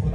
po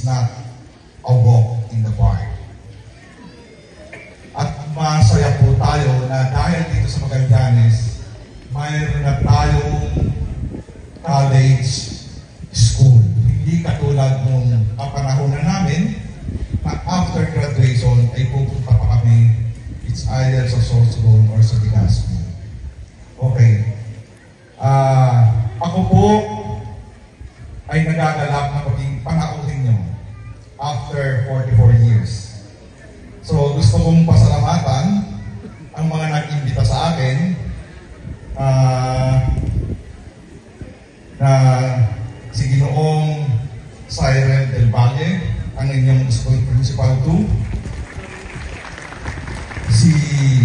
it's not a walk in the park. At masaya po tayo na dahil dito sa Magallanes, mayroon na tayong college school. Hindi katulad nung kapanahon na namin, na after graduation ay pupunta pa kami, it's either sa Sorsogon or sa Digaspi. Okay. Ah, ako po ay nagagalak na maging panauhin nyo after 44 years. So gusto kong pasalamatan ang mga nag-imbita sa akin ah, na si Ginoong Cyril Del Valle, ang inyong school principal 2, si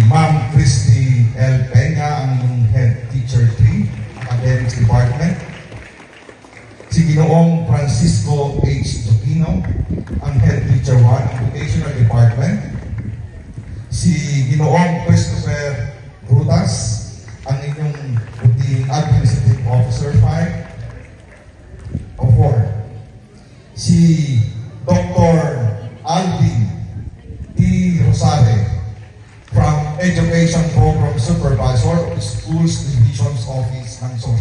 Ma'am Christy L. Peña, ang head teacher 3, academics department, si Ginoong Francisco H. Zucchino, ang head teacher 1 ng vocational department, si Ginoong Christopher Rutas, ang inyong the administrative officer 5 o 4. Si schools, the bishop's office, and so on.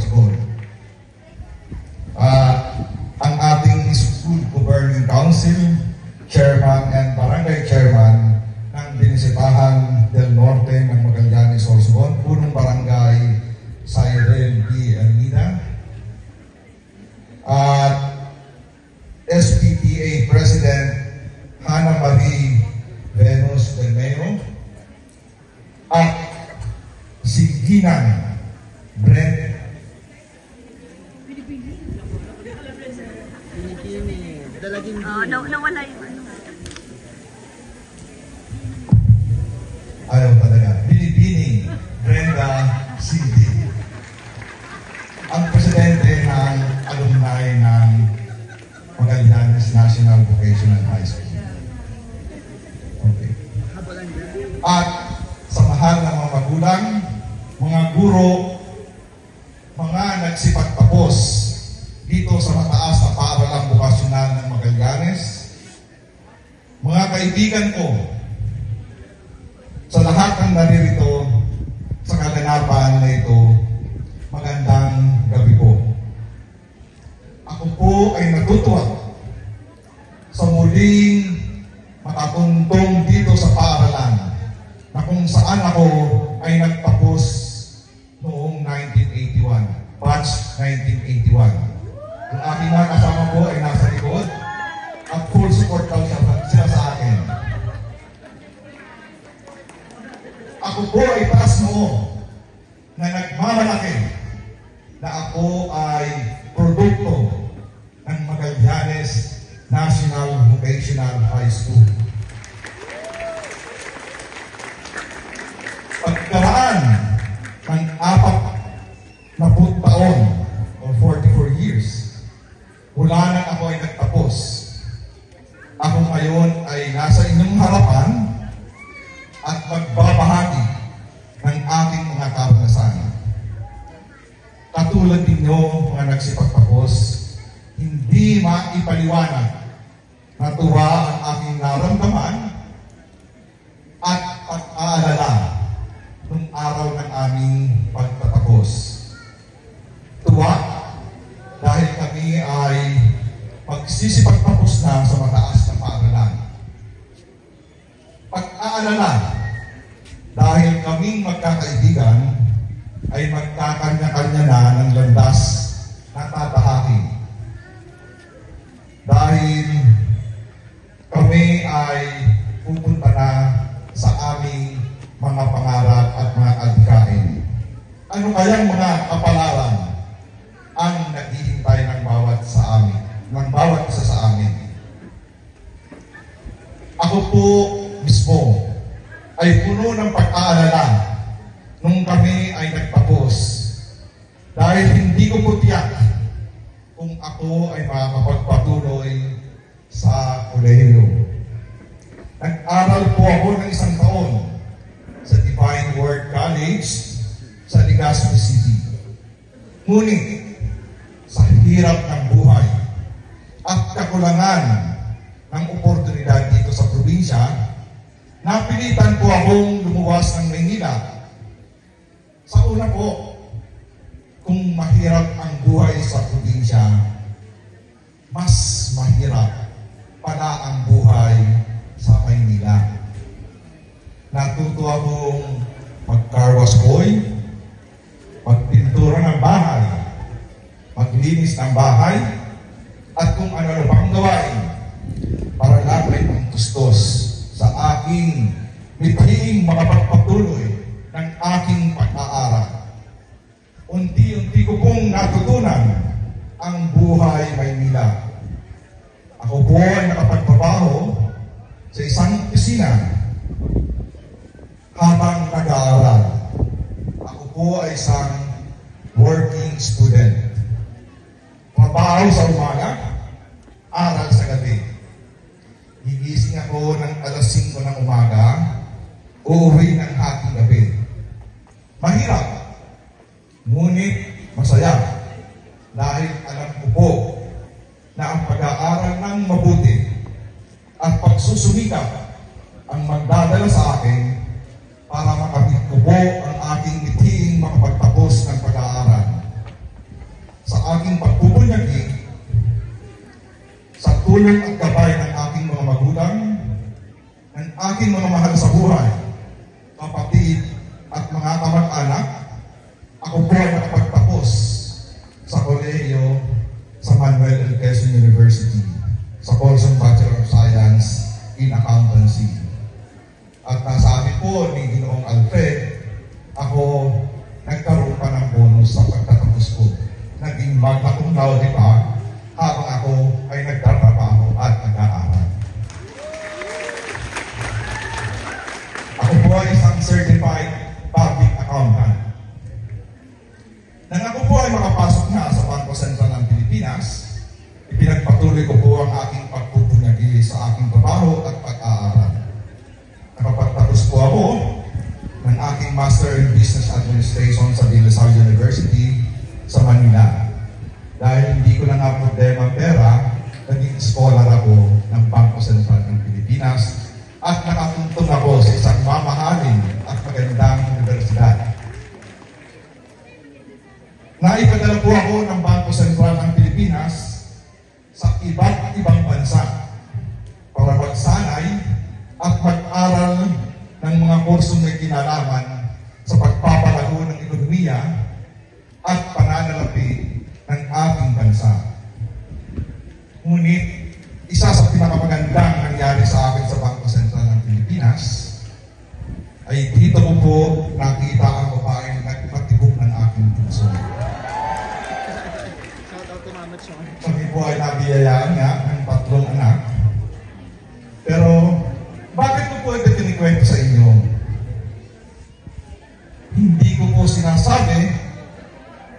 Kaibigan ko, sa lahat ng naririto sa kaganapan na ito, magandang gabi po. Ako po ay natutuwa Ako po ay taas noo na nagmamalaki na ako ay produkto ng Magallanes National Vocational High School. Pagkaraan ng apat na taon o 44 years, mula nang ako ay nagtapos, ako ngayon ay nasa inyong harapan at magbabahagi mga nagsipagtapos, hindi maipaliwanag na tuwa ang aking naramdaman at pag-aalala nung araw ng aming pagtatapos. Tuwa dahil kami ay magsisipagtapos na sa mataas na paaralan. Pag-aalala dahil kaming magkakaibigan ay magkakanya-kanya na ng landas nagbabahagi. Dahil kami ay pupunta na sa aming mga pangarap at mga adhikain. Ano kayang mga kapalaran ang naghihintay ng bawat sa amin, ng bawat isa sa amin? Ako po mismo ay puno ng pag-aalala nung kami ay nagtapos. Dahil hindi ko po tiyak ako ay makakapagpatuloy sa kolehiyo. Nag-aral po ako ng isang taon sa Divine Word College sa Legazpi City. Ngunit, sa hirap ng buhay at kakulangan ng oportunidad dito sa probinsya, napilitan po akong lumuwas ng Maynila. Sa una po, kung mahirap ang buhay sa probinsya, mas mahirap pala ang buhay sa Maynila. Natuto akong mag-carwash boy, magpintura ng bahay, maglinis ng bahay, at kung ano-ano pang gawain para lang ay tustos sa aking mithiing makapagpatuloy ng aking pag-aaral. Unti-unti ko pong natutunan ang buhay Maynila. Ako po ay nakapagtrabaho sa isang opisina habang nag-aaral. Ako po ay isang working student. Trabaho sa umaga, aral sa gabi. Gigising ako ng alas 5 ng umaga, uuwi ng ating gabi. Mahirap, ngunit masaya dahil alam ko po na ang pag-aaral ng mabuti at pagsusumikap ang magdadala sa akin para makamit ko po ang aking mithiing makapagtapos ng pag-aaral. Sa aking pagpupunyagi, sa tulong at gabay ng aking mga magulang, ng aking mga mahal sa buhay, kapatid at mga kamag-anak, ako po ay nakapagtapos sa kolehiyo sa Manuel L. Quezon University sa Colson Bachelor of Science in Accountancy. At nasabi po ni Ginoong Alfred, ako nagkaroon pa ng bonus sa pagtatapos ko. Naging magna cum laude pa habang ako ay nagtatrabaho at nag-aaral. Ako po ay isang certified public accountant. Nang ako po ay makapasok na sa Bangko Sentral ng Pilipinas, ipinagpatuloy ko po ang aking pagpupunyagi sa aking trabaho at pag-aaral. Nakapagtapos po ako ng aking Master in Business Administration sa De La Salle University sa Manila. Dahil hindi ko na nga problema ang pera, naging scholar ako ng Bangko Sentral ng Pilipinas at nakatuntong ako sa isang mamahalin at magandang universidad. Naipadala po ako ng Bangko Sentral ng Pilipinas sa iba't Mama Chong. Kami po ay nabiyayaan nga ng tatlong anak. Pero, bakit ko po ito kinikwento sa inyo? Hindi ko po sinasabi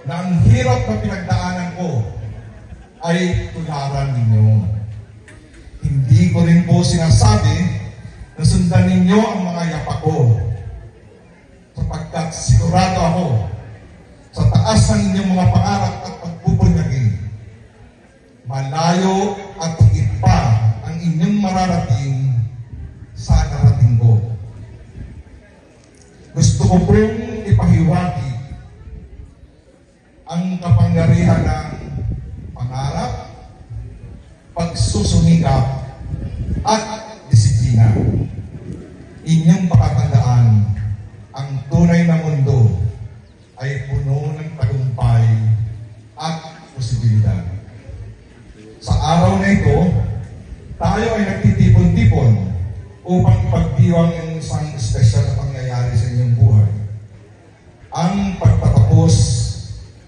na ang hirap na pinagdaanan ko ay tularan ninyo. Hindi ko rin po sinasabi na sundan ninyo ang mga yapak ko. Sapagkat sigurado ako sa taas ng inyong mga pangarap at malayo at higit pa ang inyong mararating sa narating ko. Gusto ko pong ipahiwagi ang kapangyarihan ng pangarap, pagsusumikap, at disiplina. Inyong pakatandaan, na ito, tayo ay nagtitipon-tipon upang ipagdiwang ang isang espesyal na pangyayari sa inyong buhay. Ang pagtatapos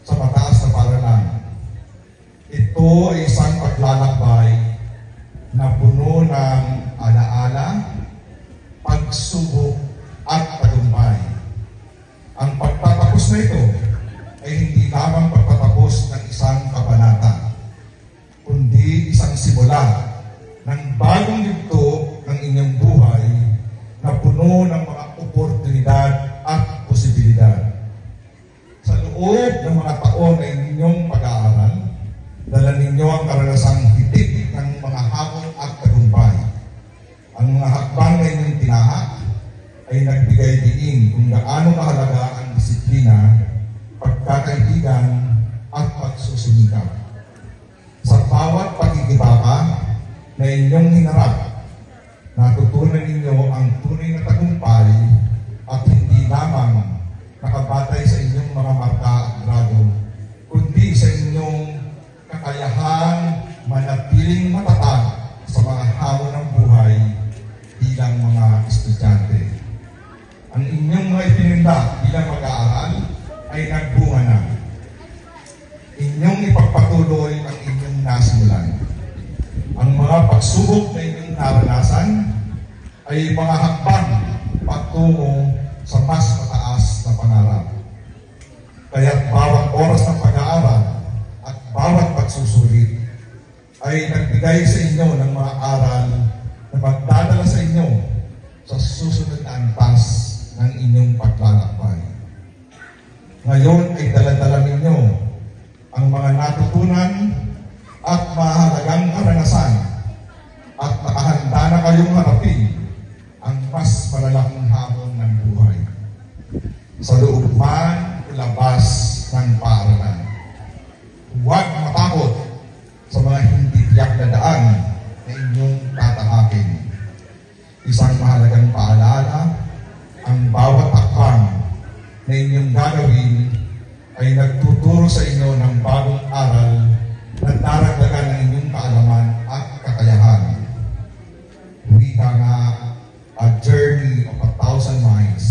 sa mataas na paralan. Ito ay isang paglalakbay na puno ng alaala, pagsubok diin kung gaano kahalaga ang disiplina, pagkakaibigan, at pagsusumikap. Sa bawat pagkikibaka na inyong hinarap, natutunan ninyo ang tunay na tagumpay at hindi lamang nakabatay sa inyong mga marka at grado, kundi sa inyong kakayahang manatiling matatag sa mga hamon ng buhay bilang mga estudyante. Ang inyong mga itininda bilang mag-aaral ay nagbunga na. Inyong ipagpatuloy ang inyong nasimulan. Ang mga pagsubok na inyong naranasan ay mga hakbang patungo sa mas mataas na pangarap. Kaya't bawat oras ng pag-aaral at bawat pagsusulit ay nagbigay sa inyo ng mga aral na magdadala sa inyo sa susunod na antas ng inyong paglalakbay. Ngayon ay daladala ninyo ang mga natutunan at mahalagang karanasan at nakahanda na kayong harapin ang mas malalaking hamon ng buhay. Sa loob man labas ng paaralan. Huwag matakot sa mga hindi tiyak na daan na inyong tatahakin. Isang mahalagang paalala, ang bawat hakbang na inyong gagawin ay nagtuturo sa inyo ng bagong aral na daragdagan ng inyong kaalaman at kakayahan. Wika nga, a journey of a thousand miles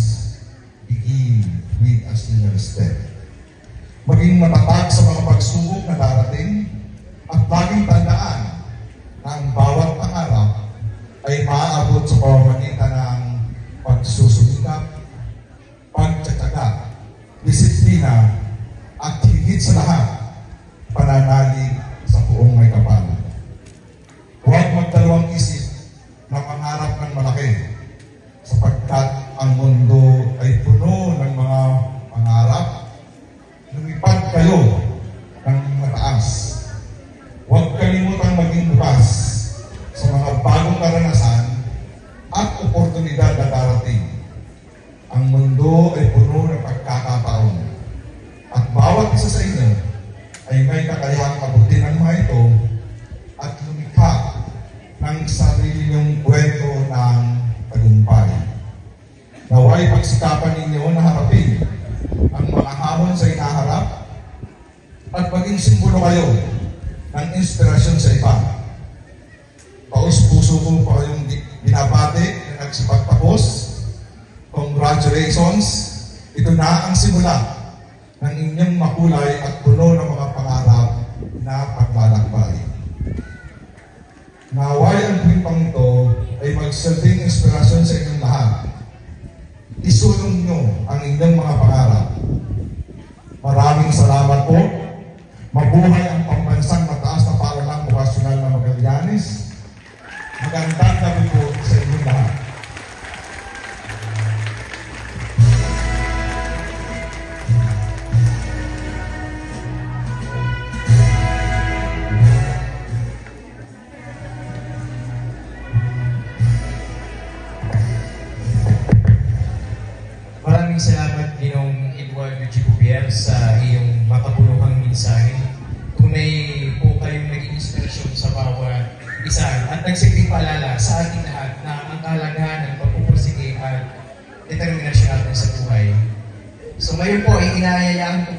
begin with a single step. Maging matatag sa mga pagsubok na darating at laging tandaan na ang bawat pangarap ay maaabot sa pamamagitan ng pagsusumikap, pagtsatsaga, disiplina, at higit sa lahat, pananalig sa buong may kapal. Huwag magdalawang isip na pangarap ng malaki sapagkat ang mundo ay puno ng mga pangarap. Lumipad kayo ng mataas. Huwag kalimutang maging bukas sa mga bagong karanasan at oportunidad na darating. Ang mundo ay puno ng pagkakataon. At bawat isa sa inyo ay may kakayahang abutin ang mga ito at lumikha ng sarili niyong kwento ng tagumpay. Naway pagsikapan ninyo na harapin ang mga hamon sa inaharap at maging simbolo kayo ng inspirasyon sa iba. Paus-puso ko pa kayong binabati na nagsipagtapos. Congratulations! Ito na ang simula ng inyong makulay at puno ng mga pangarap na paglalakbay. Naway ang kwentong ito ay magsilbing inspirasyon sa inyong lahat. Isulong nyo ang inyong mga pangarap. Maraming salamat po. G. Cubier sa iyong makabuluhang mensahe. Tunay po kayong naging inspirasyon sa bawat isa at nagsilbing paalala sa ating lahat na ang kahalagahan ng pagpupursige at determinasyon natin sa buhay. So ngayon po, ay inayayaan ko